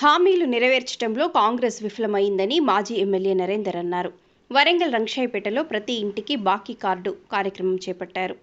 హామీలు నెరవేర్చడంలో కాంగ్రెస్ విఫలమైందని మాజీ ఎమ్మెల్యే నరేందర్ అన్నారు. వరంగల్ రంగశాయపేటలో ప్రతి ఇంటికి బాకీ కార్డు కార్యక్రమం చేపట్టారు.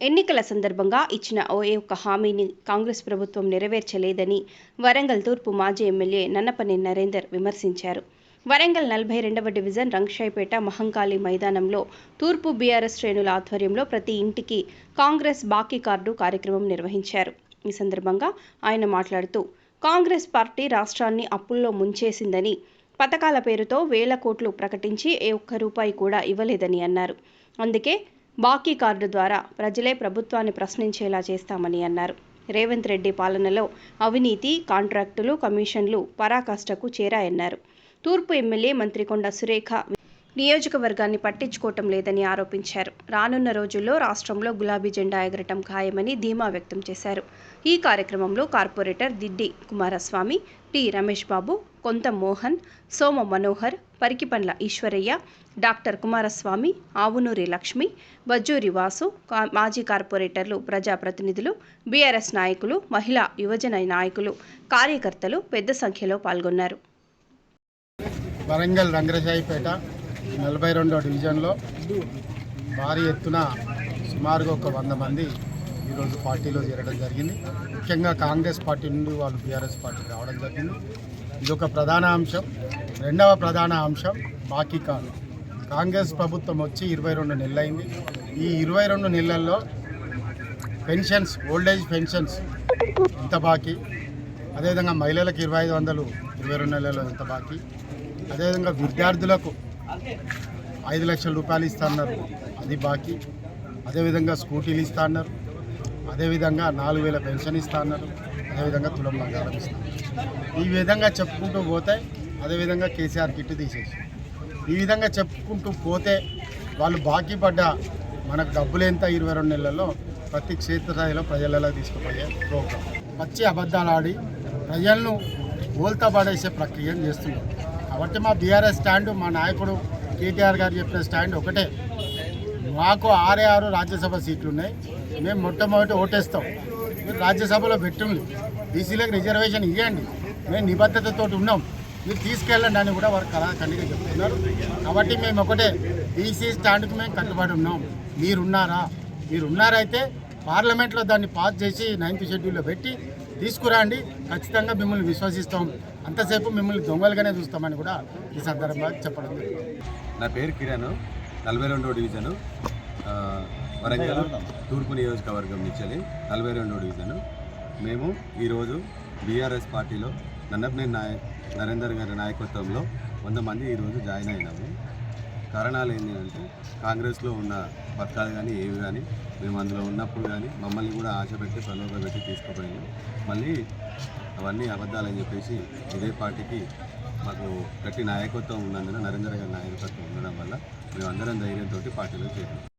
ఎన్నికల సందర్భంగా ఇచ్చిన ఓ ఒక్క హామీని కాంగ్రెస్ ప్రభుత్వం నెరవేర్చలేదని వరంగల్ తూర్పు మాజీ ఎమ్మెల్యే నన్నపని నరేందర్ విమర్శించారు. వరంగల్ నలభై రెండవ డివిజన్ రంగశాయపేట మహంకాళి మైదానంలో తూర్పు బీఆర్ఎస్ శ్రేణుల ఆధ్వర్యంలో ప్రతి ఇంటికి కాంగ్రెస్ బాకీ కార్డు కార్యక్రమం నిర్వహించారు. ఈ సందర్భంగా ఆయన మాట్లాడుతూ కాంగ్రెస్ పార్టీ రాష్ట్రాన్ని అప్పుల్లో ముంచేసిందని పథకాల పేరుతో వేల కోట్లు ప్రకటించి ఏ ఒక్క రూపాయి కూడా ఇవ్వలేదని అన్నారు. అందుకే బాకీ కార్డు ద్వారా ప్రజలే ప్రభుత్వాన్ని ప్రశ్నించేలా చేస్తామని అన్నారు. రేవంత్ రెడ్డి పాలనలో అవినీతి కాంట్రాక్టులు కమిషన్లు పరాకాష్ఠకు చేరాయన్నారు. తూర్పు ఎమ్మెల్యే మంత్రికొండ సురేఖ నియోజకవర్గాన్ని పట్టించుకోవటం లేదని ఆరోపించారు. రానున్న రోజుల్లో రాష్ట్రంలో గులాబీ జెండా ఎగరటం ఖాయమని ధీమా వ్యక్తం చేశారు. ఈ కార్యక్రమంలో corporator Diddi Kumaraswamy T Ramesh Babu Kontha Mohan Soma Manohar Parikipandla Eshwaraiah doctor Kumaraswamy Avunuri Lakshmi Bajjuri Vasu కా- మాజీ కార్పొరేటర్లు ప్రజాప్రతినిధులు బీఆర్ఎస్ నాయకులు మహిళా యువజన నాయకులు కార్యకర్తలు పెద్ద సంఖ్యలో పాల్గొన్నారు. వరంగల్ రంగరసాయిపేట నలభై రెండో డివిజన్లో భారీ ఎత్తున సుమారుగా ఒక వంద మంది ఈరోజు పార్టీలో చేరడం జరిగింది. ముఖ్యంగా కాంగ్రెస్ పార్టీ నుండి వాళ్ళు బీఆర్ఎస్ పార్టీ రావడం జరిగింది. ఇది ఒక ప్రధాన అంశం. రెండవ ప్రధాన అంశం బాకీ కార్డు కాంగ్రెస్ ప్రభుత్వం వచ్చి ఇరవై రెండు నెలలైంది. ఈ ఇరవై రెండు నెలల్లో పెన్షన్స్ ఓల్డేజ్ పెన్షన్స్ ఎంత బాకీ. అదేవిధంగా మహిళలకు ఇరవై ఐదు వందలు ఇరవై రెండు నెలల్లో ఎంత బాకీ. అదేవిధంగా విద్యార్థులకు ఐదు లక్షల రూపాయలు ఇస్తా అన్నారు అది బాకీ. అదేవిధంగా స్కూటీలు ఇస్తా అన్నారు అదేవిధంగా నాలుగు వేల పెన్షన్ ఇస్తా అన్నారు అదేవిధంగా తులం బంగారం ఇస్తా ఈ విధంగా చెప్పుకుంటూ పోతే అదేవిధంగా కేసీఆర్ కిట్ తీసేసి. ఈ విధంగా చెప్పుకుంటూ పోతే వాళ్ళు బాకీ పడ్డ మనకు డబ్బులు ఎంత? ఇరవై రెండు నెలల్లో ప్రతి క్షేత్రస్థాయిలో ప్రజలలో తీసుకుపోయే ప్రోగ్రాం. పచ్చి అబద్ధాలు ఆడి ప్రజలను ఓల్తా పడేసే ప్రక్రియను చేస్తున్నారు. కాబట్టి మా బీఆర్ఎస్ స్టాండ్ మా నాయకుడు కేటీఆర్ గారు చెప్పిన స్టాండ్ ఒకటే. మాకు ఆరే ఆరు రాజ్యసభ సీట్లు ఉన్నాయి మేము మొట్టమొదటి ఓటేస్తాం. మీరు రాజ్యసభలో పెట్టండి. బీసీలకు రిజర్వేషన్ ఇవ్వండి మేము నిబద్ధతతో ఉన్నాం. మీరు తీసుకెళ్ళండి అని కూడా వారు కళా ఖండిగా చెప్తున్నారు. కాబట్టి మేము ఒకటే. బీసీ స్టాండ్కి మేము కట్టుబడి ఉన్నాం. మీరున్నారా? మీరున్నారైతే పార్లమెంట్లో దాన్ని పాస్ చేసి నైన్త్ షెడ్యూల్లో పెట్టి తీసుకురండి. ఖచ్చితంగా మిమ్మల్ని విశ్వసిస్తాం. అంతసేపు మిమ్మల్ని దొంగలుగానే చూస్తామని కూడా ఈ సందర్భంగా చెప్పడం నా పేరు కిరణ్ నలభై రెండో డివిజను వరంగల్ తూర్పు నియోజకవర్గం నుంచి నలభై రెండో డివిజను. మేము ఈరోజు బీఆర్ఎస్ పార్టీలో నన్నపనేని నాయ నరేందర్ గారి నాయకత్వంలో వంద మంది ఈరోజు జాయిన్ అయినాము. కారణాలు ఏంటి అంటే కాంగ్రెస్లో ఉన్న పథకాలు కానీ ఏవి కానీ మేము అందులో ఉన్నప్పుడు కానీ మమ్మల్ని కూడా ఆశ పెట్టి ప్రలోభ పెట్టి తీసుకుపోయాము మళ్ళీ అవన్నీ అబద్ధాలని చెప్పేసి ఇదే పార్టీకి మాకు గట్టి నాయకత్వం ఉన్నందున నరేంద్ర గారి నాయకత్వం ఉండడం వల్ల మేము అందరం ధైర్యంతో పార్టీలో చేరాం